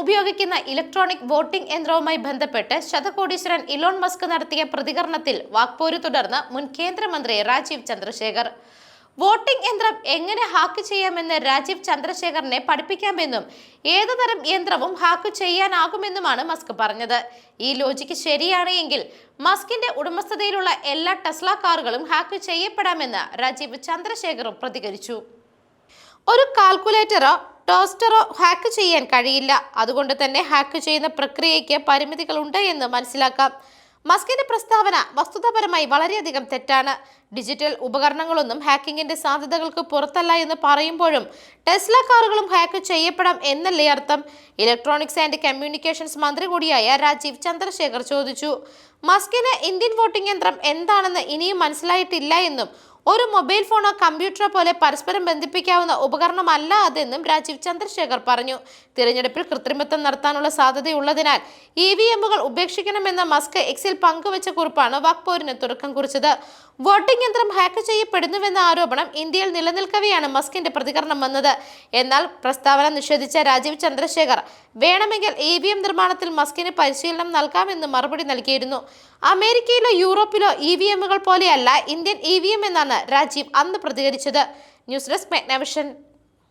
ഉപയോഗിക്കുന്ന electronic voting യന്ത്രവുമായി ബന്ധപ്പെട്ട് ശതകോടീശ്വരൻ Elon Musk നടത്തിയ പ്രതികരണത്തിൽ വാക്പോര് തുടർന്ന് മുൻ കേന്ദ്രമന്ത്രി രാജീവ് ചന്ദ്രശേഖർ. വോട്ടിംഗ് യന്ത്രം എങ്ങനെ ഹാക്ക് ചെയ്യാമെന്ന് രാജീവ് ചന്ദ്രശേഖറിനെ പഠിപ്പിക്കാമെന്നും ഏതുതരം യന്ത്രവും ഹാക്ക് ചെയ്യാനാകുമെന്നുമാണ് മസ്ക് പറഞ്ഞത്. ഈ ലോജിക്ക് ശരിയാണ് എങ്കിൽ മസ്കിന്റെ ഉടമസ്ഥതയിലുള്ള എല്ലാ ടെസ്ല കാറുകളും ഹാക്ക് ചെയ്യപ്പെടാമെന്ന് രാജീവ് ചന്ദ്രശേഖറും പ്രതികരിച്ചു. ഒരു കാൽക്കുലേറ്ററോ ടോസ്റ്ററോ ഹാക്ക് ചെയ്യാൻ കഴിയില്ല. അതുകൊണ്ട് തന്നെ ഹാക്ക് ചെയ്യുന്ന പ്രക്രിയയ്ക്ക് പരിമിതികളുണ്ട് എന്ന് മനസ്സിലാക്കാം. മസ്കിന്റെ പ്രസ്താവന വസ്തുതാപരമായി വളരെയധികം തെറ്റാണ്. ഡിജിറ്റൽ ഉപകരണങ്ങളൊന്നും ഹാക്കിങ്ങിന്റെ സാധ്യതകൾക്ക് പുറത്തല്ല എന്ന് പറയുമ്പോഴും ടെസ്ല കാറുകളും ഹാക്ക് ചെയ്യപ്പെടാം എന്നല്ലേ അർത്ഥം? ഇലക്ട്രോണിക്സ് ആൻഡ് കമ്മ്യൂണിക്കേഷൻസ് മന്ത്രി കൂടിയായ രാജീവ് ചന്ദ്രശേഖർ ചോദിച്ചു. മസ്കിന് ഇന്ത്യൻ വോട്ടിംഗ് യന്ത്രം എന്താണെന്ന് ഇനിയും മനസ്സിലായിട്ടില്ല എന്നും ഒരു മൊബൈൽ ഫോണോ കമ്പ്യൂട്ടറോ പോലെ പരസ്പരം ബന്ധിപ്പിക്കാവുന്ന ഉപകരണമല്ല അതെന്നും രാജീവ് ചന്ദ്രശേഖർ പറഞ്ഞു. തിരഞ്ഞെടുപ്പിൽ കൃത്രിമത്വം നടത്താനുള്ള സാധ്യതയുള്ളതിനാൽ ഇ വി എമ്മുകൾ ഉപേക്ഷിക്കണമെന്ന മസ്ക് എക്സിൽ പങ്കുവച്ച കുറിപ്പാണ് വാക്പോരിന് തുടക്കം കുറിച്ചത്. വോട്ടിംഗ് യന്ത്രം ഹാക്ക് ചെയ്യപ്പെടുന്നുവെന്ന ആരോപണം ഇന്ത്യയിൽ നിലനിൽക്കവെയാണ് മസ്കിന്റെ പ്രതികരണം വന്നത്. എന്നാൽ പ്രസ്താവന നിഷേധിച്ച രാജീവ് ചന്ദ്രശേഖർ വേണമെങ്കിൽ ഇ വി എം നിർമ്മാണത്തിൽ മസ്കിന് പരിശീലനം നൽകാമെന്ന് മറുപടി നൽകിയിരുന്നു. അമേരിക്കയിലോ യൂറോപ്പിലോ ഇ വി എമ്മുകൾ പോലെയല്ല ഇന്ത്യൻ ഇ വി എം എന്നാണ് രാജീവ് അന്ന് പ്രതികരിച്ചത്. News desk മെഗ്നവിഷൻ.